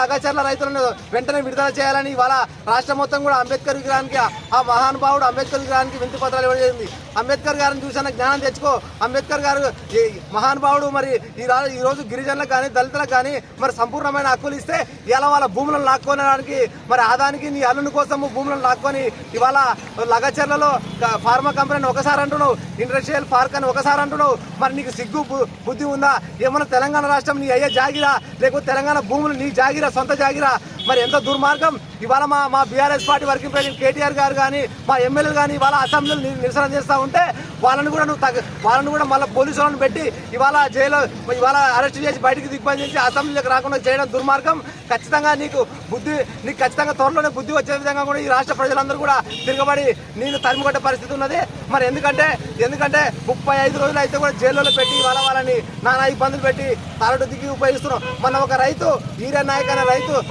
లగాచర్ల రైతులను వెంటనే విడుదల చేయాలని ఇవాళ రాష్ట్రం మొత్తం కూడా అంబేద్కర్ విగ్రహానికి ఆ మహానుభావుడు అంబేద్కర్ విగ్రహానికి వింతి పత్రాలు ఇవ్వడం జరిగింది. అంబేద్కర్ గారిని చూసిన జ్ఞానం తెచ్చుకో. అంబేద్కర్ గారు ఈ మహానుభావుడు మరి ఈ రోజు గిరిజనులకు కానీ దళితులకు కానీ మరి సంపూర్ణమైన హక్కులు ఇస్తే ఇలా వాళ్ళ భూములను లాక్కోనడానికి మరి ఆదానికి నీ అల్లుని కోసము భూములను లాక్కొని ఇవాళ లగచర్లలో ఫార్మా కంపెనీని ఒకసారి అంటున్నావు. ఇండస్ట్రియల్ పార్క్ అని ఒకసారి అంటున్నావు. మరి నీకు సిగ్గు బుద్ధి ఉందా? ఏమన్నా తెలంగాణ రాష్ట్రం నీ అయ్యే జాగిరా? లేకపోతే తెలంగాణ భూములు నీ జాగిరా సొంత జాగిరా. మరి ఎంత దుర్మార్గం? ఇవాళ మా మా BRS party working president KTR గారు కానీ మా ఎమ్మెల్యేలు కానీ ఇవాళ అసెంబ్లీలు నిరసన చేస్తూ ఉంటే వాళ్ళని కూడా నువ్వు తగ్గ వాళ్ళని కూడా మళ్ళీ పోలీసులను పెట్టి ఇవాళ జైలు ఇవాళ అరెస్ట్ చేసి బయటికి దిగ్బంధం చేసి అసెంబ్లీలోకి రాకుండా చేయడం దుర్మార్గం. ఖచ్చితంగా నీకు బుద్ధి నీకు ఖచ్చితంగా త్వరలోనే బుద్ధి వచ్చే విధంగా కూడా ఈ రాష్ట్ర ప్రజలందరూ కూడా తిరగబడి నేను తరిమికొట్టే పరిస్థితి ఉన్నది. మరి ఎందుకంటే ఎందుకంటే ముప్పై ఐదు రోజులు అయితే కూడా జైల్లో పెట్టి వాళ్ళ వాళ్ళని నానా ఇబ్బందులు పెట్టి తారడు దిగి ఉపయోగిస్తున్నాం. మన ఒక రైతు ఈరే నాయక్ అనే రైతు